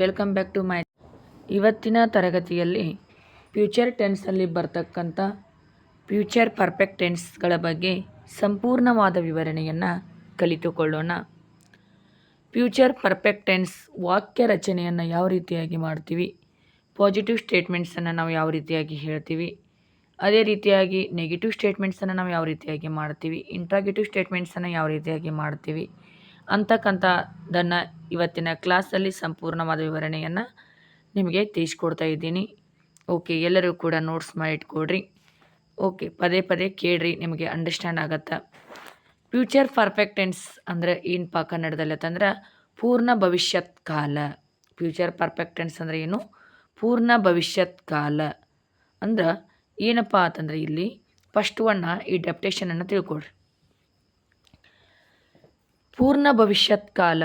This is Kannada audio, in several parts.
ವೆಲ್ಕಮ್ ಬ್ಯಾಕ್ ಟು ಮೈ ಇವತ್ತಿನ ತರಗತಿಯಲ್ಲಿ ಫ್ಯೂಚರ್ ಟೆನ್ಸ್ನಲ್ಲಿ ಬರ್ತಕ್ಕಂಥ ಫ್ಯೂಚರ್ ಪರ್ಫೆಕ್ಟ್ ಟೆನ್ಸ್ಗಳ ಬಗ್ಗೆ ಸಂಪೂರ್ಣವಾದ ವಿವರಣೆಯನ್ನು ಕಲಿತುಕೊಳ್ಳೋಣ. ಫ್ಯೂಚರ್ ಪರ್ಫೆಕ್ಟ್ ಟೆನ್ಸ್ ವಾಕ್ಯ ರಚನೆಯನ್ನು ಯಾವ ರೀತಿಯಾಗಿ ಮಾಡ್ತೀವಿ, ಪಾಸಿಟಿವ್ ಸ್ಟೇಟ್ಮೆಂಟ್ಸನ್ನು ನಾವು ಯಾವ ರೀತಿಯಾಗಿ ಹೇಳ್ತೀವಿ, ಅದೇ ರೀತಿಯಾಗಿ ನೆಗೆಟಿವ್ ಸ್ಟೇಟ್ಮೆಂಟ್ಸನ್ನು ನಾವು ಯಾವ ರೀತಿಯಾಗಿ ಮಾಡ್ತೀವಿ, ಇಂಟ್ರಾಗೇಟಿವ್ ಸ್ಟೇಟ್ಮೆಂಟ್ಸನ್ನು ಯಾವ ರೀತಿಯಾಗಿ ಮಾಡ್ತೀವಿ ಅಂತಕ್ಕಂಥದ್ದನ್ನು ಇವತ್ತಿನ ಕ್ಲಾಸಲ್ಲಿ ಸಂಪೂರ್ಣವಾದ ವಿವರಣೆಯನ್ನು ನಿಮಗೆ ತಿಳಿಸ್ಕೊಡ್ತಾ ಇದ್ದೀನಿ. ಓಕೆ, ಎಲ್ಲರೂ ಕೂಡ ನೋಟ್ಸ್ ಮಾಡಿ ಇಟ್ಕೊಡ್ರಿ ಓಕೆ, ಪದೇ ಪದೇ ಕೇಳ್ರಿ, ನಿಮಗೆ ಅಂಡರ್ಸ್ಟ್ಯಾಂಡ್ ಆಗತ್ತೆ? ಫ್ಯೂಚರ್ ಪರ್ಫೆಕ್ಟ್ ಟೆನ್ಸ್ ಅಂದರೆ ಏನಪ್ಪ ಕನ್ನಡದಲ್ಲಿ ಅಂತಂದ್ರೆ ಪೂರ್ಣ ಭವಿಷ್ಯತ್ ಕಾಲ. ಫ್ಯೂಚರ್ ಪರ್ಫೆಕ್ಟ್ ಟೆನ್ಸ್ ಅಂದರೆ ಏನು? ಪೂರ್ಣ ಭವಿಷ್ಯತ್ ಕಾಲ. ಅಂದ್ರೆ ಏನಪ್ಪ ಅಂತಂದರೆ ಇಲ್ಲಿ ಫಸ್ಟ್ ಒನ್ನ ಈ ಡೆಪ್ಟೇಷನನ್ನು ತಿಳ್ಕೊಳ್ರಿ. ಪೂರ್ಣ ಭವಿಷ್ಯತ್ ಕಾಲ,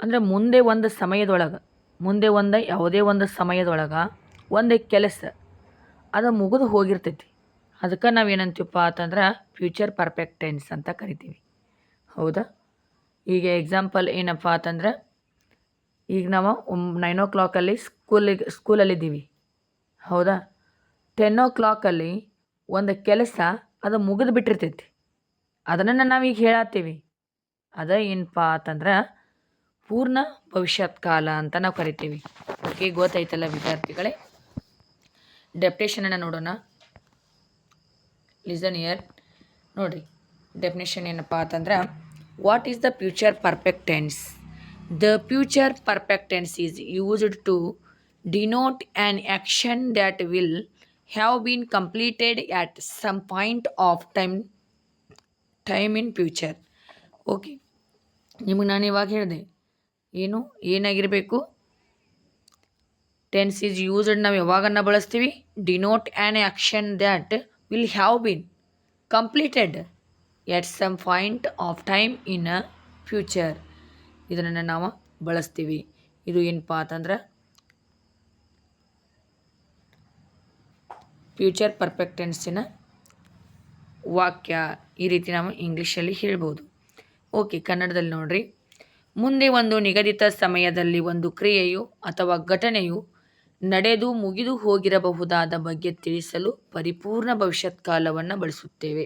ಅಂದರೆ ಮುಂದೆ ಒಂದು ಸಮಯದೊಳಗೆ, ಮುಂದೆ ಒಂದು ಯಾವುದೇ ಒಂದು ಸಮಯದೊಳಗೆ ಒಂದು ಕೆಲಸ, ಅದು ಮುಗಿದು ಹೋಗಿರ್ತೈತಿ. ಅದಕ್ಕೆ ನಾವು ಏನಂತೀವಪ್ಪ ಅಂತಂದ್ರೆ ಫ್ಯೂಚರ್ ಪರ್ಫೆಕ್ಟ್ ಟೆನ್ಸ್ ಅಂತ ಕರಿತೀವಿ. ಹೌದಾ? ಈಗ ಎಕ್ಸಾಂಪಲ್ ಏನಪ್ಪ ಅಂತಂದ್ರೆ, ಈಗ ನಾವು ನೈನ್ ಓ ಕ್ಲಾಕಲ್ಲಿ ಸ್ಕೂಲಿಗೆ ಸ್ಕೂಲಲ್ಲಿದ್ದೀವಿ ಹೌದಾ? ಟೆನ್ ಓ ಕ್ಲಾಕಲ್ಲಿ ಒಂದು ಕೆಲಸ ಅದು ಮುಗಿದು ಬಿಟ್ಟಿರ್ತೈತಿ. ಅದನ್ನು ನಾವೀಗ ಹೇಳತ್ತೀವಿ. ಅದ ಏನಪ್ಪ ಅಂತಂದ್ರೆ ಪೂರ್ಣ ಭವಿಷ್ಯತ್ ಕಾಲ ಅಂತ ನಾವು ಕರಿತೀವಿ. ಓಕೆ, ಗೊತ್ತಾಯ್ತಲ್ಲ ವಿದ್ಯಾರ್ಥಿಗಳೇ? ಡೆಪ್ಟೇಷನನ್ನು ನೋಡೋಣ. ಲಿಸನ್ ಇಯರ್ ನೋಡಿ ಡೆಫಿನೇಷನ್ ಏನಪ್ಪ ಅಂತಂದ್ರೆ what is the future perfect tense the future perfect tense is used to denote an action that will have been completed at some point of time time in future okay ನಿಮಗೆ ನಾನು ಇವಾಗ ಹೇಳಿದೆ, ಏನು, ಏನಾಗಿರಬೇಕು? ಟೆನ್ಸ್ ಈಸ್ ಯೂಸ್ಡ್ ನಾವು ಯಾವಾಗನ್ನ ಬಳಸ್ತೀವಿ. Denote an action that will have been completed at some point of time in a future ಇದನ್ನು ನಾವು ಬಳಸ್ತೀವಿ. ಇದು ಏನಪ್ಪ ಅಂತಂದ್ರೆ ಫ್ಯೂಚರ್ ಪರ್ಫೆಕ್ಟೆನ್ಸಿನ ವಾಕ್ಯ. ಈ ರೀತಿ ನಾವು ಇಂಗ್ಲೀಷಲ್ಲಿ ಹೇಳ್ಬೋದು. ಓಕೆ, ಕನ್ನಡದಲ್ಲಿ ನೋಡ್ರಿ. ಮುಂದೆ ಒಂದು ನಿಗದಿತ ಸಮಯದಲ್ಲಿ ಒಂದು ಕ್ರಿಯೆಯು ಅಥವಾ ಘಟನೆಯು ನಡೆದು ಮುಗಿದು ಹೋಗಿರಬಹುದಾದ ಬಗ್ಗೆ ತಿಳಿಸಲು ಪರಿಪೂರ್ಣ ಭವಿಷ್ಯತ್ ಕಾಲವನ್ನು ಬಳಸುತ್ತೇವೆ.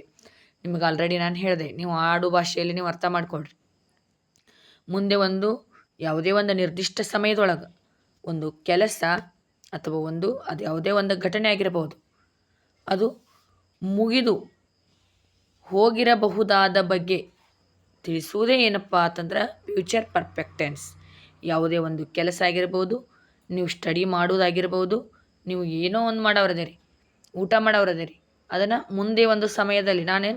ನಿಮಗೆ ಆಲ್ರೆಡಿ ನಾನು ಹೇಳಿದೆ, ನೀವು ಆಡು ಭಾಷೆಯಲ್ಲಿ ನೀವು ಅರ್ಥ ಮಾಡ್ಕೊಳ್ರಿ. ಮುಂದೆ ಒಂದು ಯಾವುದೇ ಒಂದು ನಿರ್ದಿಷ್ಟ ಸಮಯದೊಳಗೆ ಒಂದು ಕೆಲಸ ಅಥವಾ ಒಂದು ಅದು ಯಾವುದೇ ಒಂದು ಘಟನೆ ಆಗಿರಬಹುದು, ಅದು ಮುಗಿದು ಹೋಗಿರಬಹುದಾದ ಬಗ್ಗೆ ತಿಳಿಸುವುದೇ ಏನಪ್ಪ ಅಂತಂದ್ರೆ ಫ್ಯೂಚರ್ ಪರ್ಫೆಕ್ಟೆನ್ಸ್ ಯಾವುದೇ ಒಂದು ಕೆಲಸ ಆಗಿರ್ಬೋದು, ನೀವು ಸ್ಟಡಿ ಮಾಡೋದಾಗಿರ್ಬೋದು ನೀವು ಏನೋ ಒಂದು ಮಾಡೋರದಿರಿ ಊಟ ಮಾಡೋರದಿರಿ ಅದನ್ನು ಮುಂದೆ ಒಂದು ಸಮಯದಲ್ಲಿ ನಾನೇ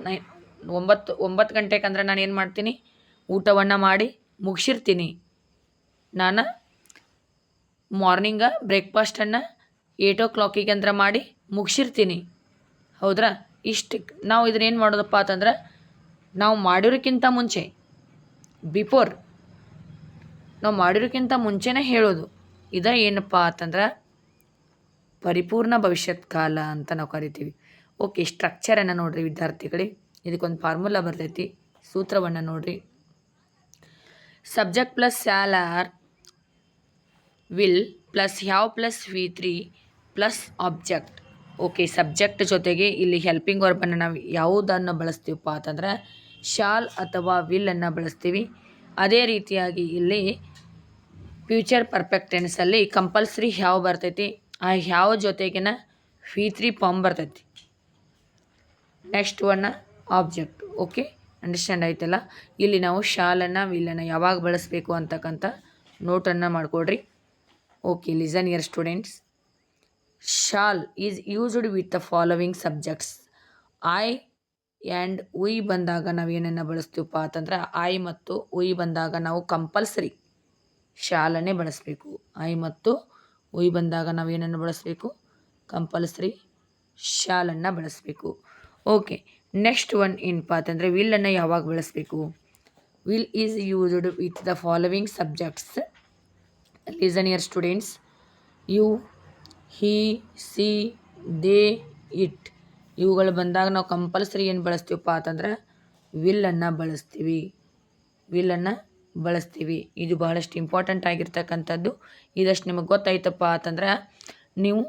ಒಂಬತ್ತು ಒಂಬತ್ತು ಗಂಟೆಗೆ ಅಂದ್ರೆ ನಾನು ಏನು ಮಾಡ್ತೀನಿ? ಊಟವನ್ನು ಮಾಡಿ ಮುಗಿಸಿರ್ತೀನಿ. ನಾನು ಮಾರ್ನಿಂಗ ಬ್ರೇಕ್ಫಾಸ್ಟನ್ನು ಏಯ್ಟ್ ಓ ಕ್ಲಾಕಿಗೆ ಅಂದ್ರೆ ಮಾಡಿ ಮುಗಿಸಿರ್ತೀನಿ. ಹೌದ್ರಾ? ಇಷ್ಟು ನಾವು ಇದನ್ನೇನು ಮಾಡೋದಪ್ಪ ಅಂತಂದ್ರೆ ನಾವು ಮಾಡಿರೋಕ್ಕಿಂತ ಮುಂಚೆ ಬಿಫೋರ್ ನಾವು ಮಾಡಿರೋಕ್ಕಿಂತ ಮುಂಚೆನೇ ಹೇಳೋದು ಇದ ಏನಪ್ಪ ಅಂತಂದ್ರೆ, ಪರಿಪೂರ್ಣ ಭವಿಷ್ಯತ್ ಕಾಲ ಅಂತ ನಾವು ಕರಿತೀವಿ. ಓಕೆ ಸ್ಟ್ರಕ್ಚರನ್ನು ನೋಡಿರಿ ವಿದ್ಯಾರ್ಥಿಗಳೇ. ಇದಕ್ಕೊಂದು ಫಾರ್ಮುಲಾ ಬರ್ತೈತಿ, ಸೂತ್ರವನ್ನು ನೋಡಿರಿ. Subject plus shall or will plus have plus V three plus object okay subject ಜೊತೆಗೆ ಇಲ್ಲಿ ಹೆಲ್ಪಿಂಗ್ ವರ್ಬನ್ನು ನಾವು ಯಾವುದನ್ನು ಬಳಸ್ತೀವಪ್ಪ ಅಂತಂದ್ರೆ ಶಾಲ್ ಅಥವಾ ವಿಲ್ಲನ್ನು ಬಳಸ್ತೀವಿ. ಅದೇ ರೀತಿಯಾಗಿ ಇಲ್ಲಿ ಫ್ಯೂಚರ್ ಪರ್ಫೆಕ್ಟ್ ಟೆನ್ಸಲ್ಲಿ ಕಂಪಲ್ಸರಿ ಹ್ಯಾವ್ ಬರ್ತೈತಿ. ಆ ಹ್ಯಾವ್ ಜೊತೆಗಿನ ಫೀ ತ್ರೀ ಫಾರ್ಮ್ ಬರ್ತೈತಿ. ನೆಕ್ಸ್ಟ್ ಒನ್ನ ಆಬ್ಜೆಕ್ಟ್ ಓಕೆ ಅಂಡರ್ಸ್ಟ್ಯಾಂಡ್ ಆಯ್ತಲ್ಲ? ಇಲ್ಲಿ ನಾವು ಶಾಲನ್ನು ವಿಲ್ಲನ್ನು ಯಾವಾಗ ಬಳಸಬೇಕು ಅಂತಕ್ಕಂಥ ನೋಟನ್ನು ಮಾಡಿಕೊಡ್ರಿ. Okay listen dear students shall is used with the following subjects I and we ಬಂದಾಗ ನಾವು ಏನನ್ನು ಬಳಸ್ತೀವಪ್ಪ ಅಂತಂದ್ರೆ ಐ ಮತ್ತು ಉಯ್ ಬಂದಾಗ ನಾವು ಕಂಪಲ್ಸರಿ ಶಾಲನ್ನೇ ಬಳಸಬೇಕು. ಐ ಮತ್ತು ಉಯ್ ಬಂದಾಗ ನಾವು ಏನನ್ನು ಬಳಸಬೇಕು? ಕಂಪಲ್ಸರಿ ಶಾಲನ್ನು ಬಳಸಬೇಕು. ಓಕೆ ನೆಕ್ಸ್ಟ್ ಒನ್ ಏನಪ್ಪ ಅಂತಂದರೆ ವಿಲ್ಲನ್ನು ಯಾವಾಗ ಬಳಸಬೇಕು? Will is used with the following subjects listen dear students you he she they it ಇವುಗಳು ಬಂದಾಗ ನಾವು ಕಂಪಲ್ಸರಿ ಏನು ಬಳಸ್ತೀವಪ್ಪ ಅಂತಂದ್ರೆ ವಿಲ್ಲನ್ನು ಬಳಸ್ತೀವಿ. ವಿಲ್ಲನ್ನು ಬಳಸ್ತೀವಿ. ಇದು ಬಹಳಷ್ಟು ಇಂಪಾರ್ಟೆಂಟ್ ಆಗಿರ್ತಕ್ಕಂಥದ್ದು. ಇದಷ್ಟು ನಿಮಗೆ ಗೊತ್ತಾಯ್ತಪ್ಪ ಅಂತಂದ್ರೆ ನೀವು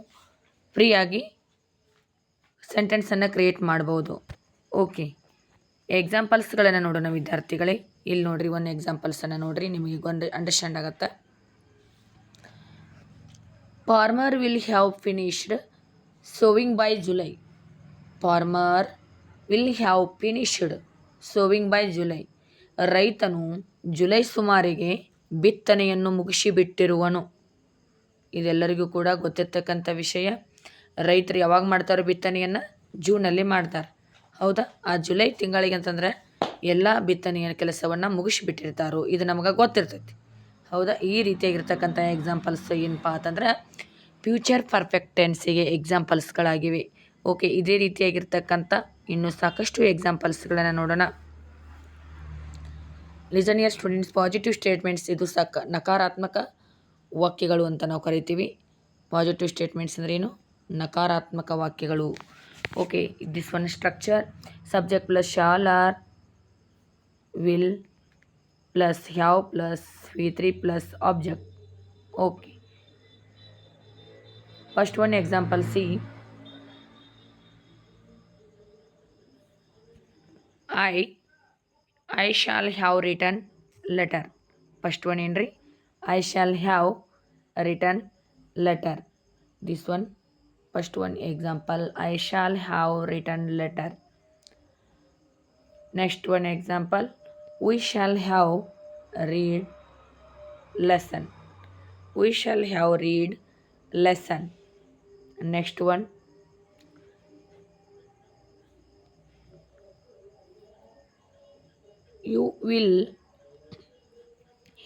ಫ್ರೀಯಾಗಿ ಸೆಂಟೆನ್ಸನ್ನು ಕ್ರಿಯೇಟ್ ಮಾಡ್ಬೋದು. ಓಕೆ ಎಕ್ಸಾಂಪಲ್ಸ್ಗಳನ್ನು ನೋಡೋಣ ವಿದ್ಯಾರ್ಥಿಗಳೇ. ಇಲ್ಲಿ ನೋಡಿರಿ ಒಂದು ಎಕ್ಸಾಂಪಲ್ಸನ್ನು ನೋಡ್ರಿ, ನಿಮಗೆ ಒಂದು ಅಂಡರ್ಸ್ಟ್ಯಾಂಡ್ ಆಗುತ್ತೆ. Farmer will have finished sowing by July farmer will have finished sowing by July. ರೈತನು ಜುಲೈ ಸುಮಾರಿಗೆ ಬಿತ್ತನೆಯನ್ನು ಮುಗಿಸಿಬಿಟ್ಟಿರುವನು. ಇದೆಲ್ಲರಿಗೂ ಕೂಡ ಗೊತ್ತಿರ್ತಕ್ಕಂಥ ವಿಷಯ. ರೈತರು ಯಾವಾಗ ಮಾಡ್ತಾರೋ ಬಿತ್ತನೆಯನ್ನು ಜೂನಲ್ಲಿ ಮಾಡ್ತಾರೆ. ಹೌದಾ? ಆ ಜುಲೈ ತಿಂಗಳಿಗೆ ಅಂತಂದರೆ ಎಲ್ಲ ಬಿತ್ತನೆಯ ಕೆಲಸವನ್ನು ಮುಗಿಸಿಬಿಟ್ಟಿರ್ತಾರೋ, ಇದು ನಮಗೆ ಗೊತ್ತಿರ್ತೈತಿ. ಹೌದಾ? ಈ ರೀತಿಯಾಗಿರ್ತಕ್ಕಂಥ ಎಕ್ಸಾಂಪಲ್ಸ್ ಏನಪ್ಪ ಅಂತಂದ್ರೆ ಫ್ಯೂಚರ್ ಪರ್ಫೆಕ್ಟೆನ್ಸಿಗೆ ಎಕ್ಸಾಂಪಲ್ಸ್ಗಳಾಗಿವೆ ಓಕೆ, ಇದೇ ರೀತಿಯಾಗಿರ್ತಕ್ಕಂಥ ಇನ್ನೂ ಸಾಕಷ್ಟು ಎಕ್ಸಾಂಪಲ್ಸ್ಗಳನ್ನು ನೋಡೋಣ. ಲಿಸನಿಯರ್ ಸ್ಟೂಡೆಂಟ್ಸ್ ಪಾಸಿಟಿವ್ ಸ್ಟೇಟ್ಮೆಂಟ್ಸ್ ಇದು ಸಕ ನಕಾರಾತ್ಮಕ ವಾಕ್ಯಗಳು ಅಂತ ನಾವು ಕರಿತೀವಿ. ಪಾಸಿಟಿವ್ ಸ್ಟೇಟ್ಮೆಂಟ್ಸ್ ಅಂದರೆ ಏನು? ನಕಾರಾತ್ಮಕ ವಾಕ್ಯಗಳು. Okay this one structure subject plus shall or will plus have plus V three plus object okay first one example see I, I shall have written letter. First one entry, I shall have written letter. This one, first one example, I shall have written letter. Next one example, we shall have read lesson. We shall have read lesson. Next one, you will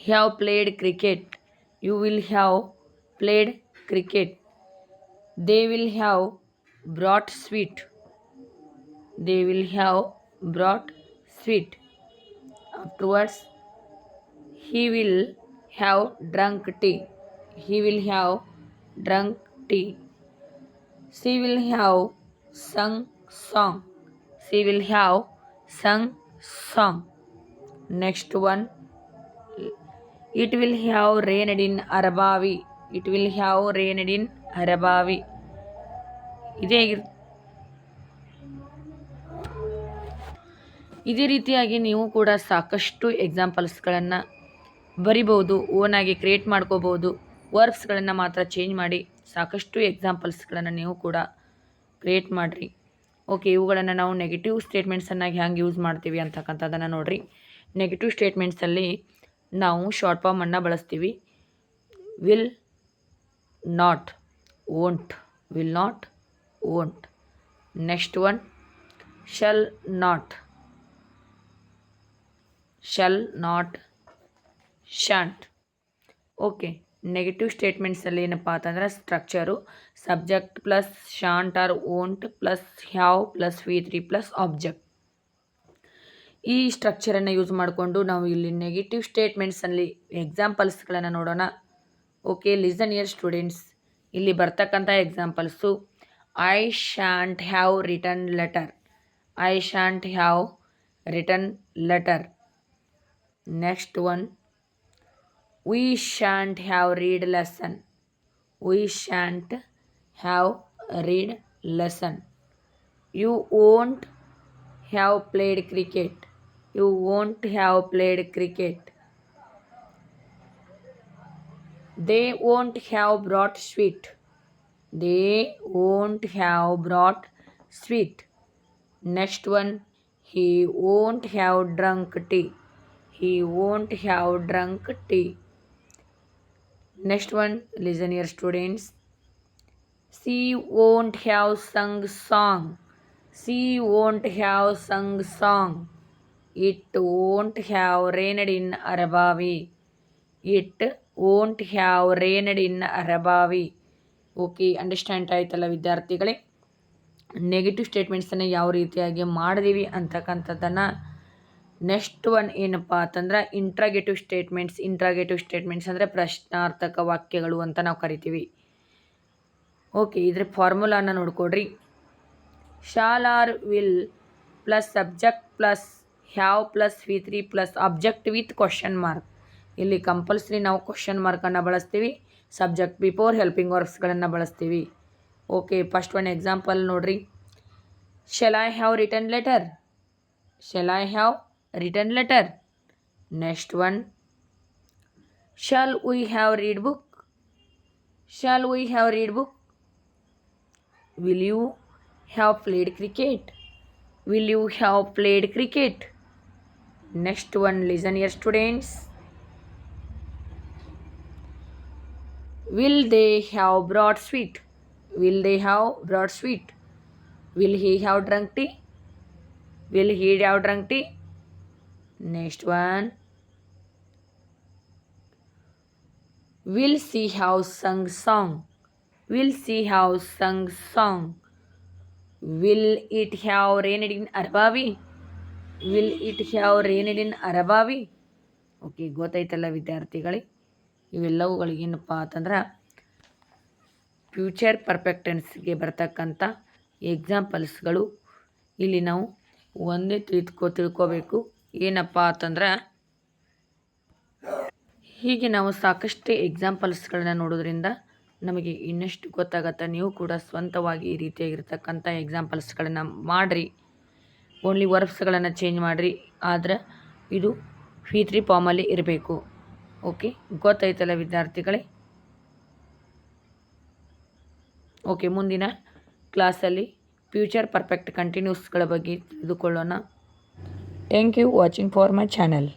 have played cricket. You will have played cricket. They will have brought sweet. They will have brought sweet. Afterwards he will have drunk tea. He will have drunk tea. She will have sung song. She will have sung song next one. It will have rained in arabavi. It will have rained in arabavi. ಇದೇ ಇದೇ ರೀತಿಯಾಗಿ ನೀವು ಕೂಡ ಸಾಕಷ್ಟು ಎಕ್ಸಾಂಪಲ್ಸ್ಗಳನ್ನು ಬರಿಬೋದು ಓನಾಗಿ ಕ್ರಿಯೇಟ್ ಮಾಡ್ಕೋಬೋದು ವರ್ಬ್ಸ್ಗಳನ್ನು ಮಾತ್ರ ಚೇಂಜ್ ಮಾಡಿ ಸಾಕಷ್ಟು ಎಕ್ಸಾಂಪಲ್ಸ್ಗಳನ್ನು ನೀವು ಕೂಡ ಕ್ರಿಯೇಟ್ ಮಾಡಿರಿ. ಓಕೆ ಇವುಗಳನ್ನು ನಾವು ನೆಗೆಟಿವ್ ಸ್ಟೇಟ್ಮೆಂಟ್ಸನ್ನಾಗಿ ಹ್ಯಾಂಗೆ ಯೂಸ್ ಮಾಡ್ತೀವಿ ಅಂತಕ್ಕಂಥದ್ದನ್ನು ನೋಡಿರಿ. ನೆಗೆಟಿವ್ ಸ್ಟೇಟ್ಮೆಂಟ್ಸಲ್ಲಿ ನಾವು ಶಾರ್ಟ್ ಫಾರ್ಮನ್ನು ಬಳಸ್ತೀವಿ. Will not won't will not won't next one shall not shall not shan't okay negative ಸ್ಟೇಟ್ಮೆಂಟ್ಸಲ್ಲಿ ಏನಪ್ಪ ಅಂತಂದ್ರೆ structure subject plus shan't or won't plus have plus V three plus object ಈ ಸ್ಟ್ರಕ್ಚರನ್ನು ಯೂಸ್ ಮಾಡಿಕೊಂಡು ನಾವು ಇಲ್ಲಿ ನೆಗೆಟಿವ್ ಸ್ಟೇಟ್ಮೆಂಟ್ಸಲ್ಲಿ ಎಕ್ಸಾಂಪಲ್ಸ್ಗಳನ್ನು ನೋಡೋಣ. ಓಕೆ ಲಿಸನ್ ಇಯರ್ ಸ್ಟೂಡೆಂಟ್ಸ್ ಇಲ್ಲಿ ಬರ್ತಕ್ಕಂಥ examples I shan't have written letter I shan't have written letter next one we shan't have read lesson we shan't have read lesson you won't have played cricket. You won't have played cricket they won't have brought sweet they won't have brought sweet next one he won't have drunk tea he won't have drunk tea Next one, listen here, students. She won't have sung song. She won't have sung song. It won't have rained in Arabavi. It won't have rained in Arabavi. Okay understand ಆಯ್ತಲ್ಲ ವಿದ್ಯಾರ್ಥಿಗಳೇ? ನೆಗೆಟಿವ್ ಸ್ಟೇಟ್ಮೆಂಟ್ಸನ್ನು ಯಾವ ರೀತಿಯಾಗಿ ಮಾಡಿದೀವಿ ಅಂತಕ್ಕಂಥದ್ದನ್ನು ನೆಕ್ಸ್ಟ್ ಒನ್ ಏನಪ್ಪ ಅಂತಂದ್ರೆ ಇಂಟ್ರಾಗೇಟಿವ್ ಸ್ಟೇಟ್ಮೆಂಟ್ಸ್ ಇಂಟ್ರಾಗೇಟಿವ್ ಸ್ಟೇಟ್ಮೆಂಟ್ಸ್ ಅಂದರೆ ಪ್ರಶ್ನಾರ್ಥಕ ವಾಕ್ಯಗಳು ಅಂತ ನಾವು ಕರಿತೀವಿ. ಓಕೆ, ಇದ್ರ ಫಾರ್ಮುಲಾನ ನೋಡ್ಕೊಡ್ರಿ. Shall or will plus subject plus have plus V three plus object with question mark ಇಲ್ಲಿ ಕಂಪಲ್ಸರಿ ನಾವು ಕ್ವಶನ್ ಮಾರ್ಕನ್ನು ಬಳಸ್ತೀವಿ ಸಬ್ಜೆಕ್ಟ್ ಬಿಫೋರ್ ಹೆಲ್ಪಿಂಗ್ ವರ್ಕ್ಸ್ಗಳನ್ನು ಬಳಸ್ತೀವಿ. ಓಕೆ ಫಸ್ಟ್ ಒನ್ ಎಕ್ಸಾಂಪಲ್ ನೋಡ್ರಿ. Shall I have written letter shall I have written letter next one shall we have read book shall we have read book will you have played cricket will you have played cricket Next one, listen here, students. Will they have brought sweet? Will they have brought sweet? Will he have drunk tea? Will he have drunk tea? Next one. Will she have sung song? Will she have sung song? Will it have rained in Arabavi? Will it have rained in Arabavi okay ಗೊತ್ತಾಯ್ತಲ್ಲ ವಿದ್ಯಾರ್ಥಿಗಳಿಗೆ ಇವೆಲ್ಲವುಗಳಿಗೇನಪ್ಪ ಅಂತಂದ್ರೆ ಫ್ಯೂಚರ್ ಪರ್ಫೆಕ್ಟೆನ್ಸ್ಗೆ ಬರ್ತಕ್ಕಂಥ ಎಕ್ಸಾಂಪಲ್ಸ್ಗಳು ಇಲ್ಲಿ ನಾವು ಒಂದೇ ತಿಳ್ಕೊ, ತಿಳ್ಕೋಬೇಕು. ಏನಪ್ಪ ಅಂತಂದ್ರೆ ಹೀಗೆ ನಾವು ಸಾಕಷ್ಟು ಎಕ್ಸಾಂಪಲ್ಸ್ಗಳನ್ನ ನೋಡೋದ್ರಿಂದ ನಮಗೆ ಇನ್ನಷ್ಟು ಗೊತ್ತಾಗತ್ತೆ. ನೀವು ಕೂಡ ಸ್ವಂತವಾಗಿ ಈ ರೀತಿಯಾಗಿರ್ತಕ್ಕಂಥ ಎಕ್ಸಾಂಪಲ್ಸ್ಗಳನ್ನ ಮಾಡಿರಿ. ಓನ್ಲಿ ವರ್ಬ್ಸ್ಗಳನ್ನು ಚೇಂಜ್ ಮಾಡಿರಿ. ಆದರೆ ಇದು ಫೀ ತ್ರೀ ಫಾರ್ಮಲ್ಲಿ ಇರಬೇಕು. ಓಕೆ ಗೊತ್ತಾಯ್ತಲ್ಲ ವಿದ್ಯಾರ್ಥಿಗಳೇ? ಓಕೆ ಮುಂದಿನ ಕ್ಲಾಸಲ್ಲಿ ಫ್ಯೂಚರ್ ಪರ್ಫೆಕ್ಟ್ ಕಂಟಿನ್ಯೂಸ್ಗಳ ಬಗ್ಗೆ ತಿಳಿದುಕೊಳ್ಳೋಣ. Thank you watching for my channel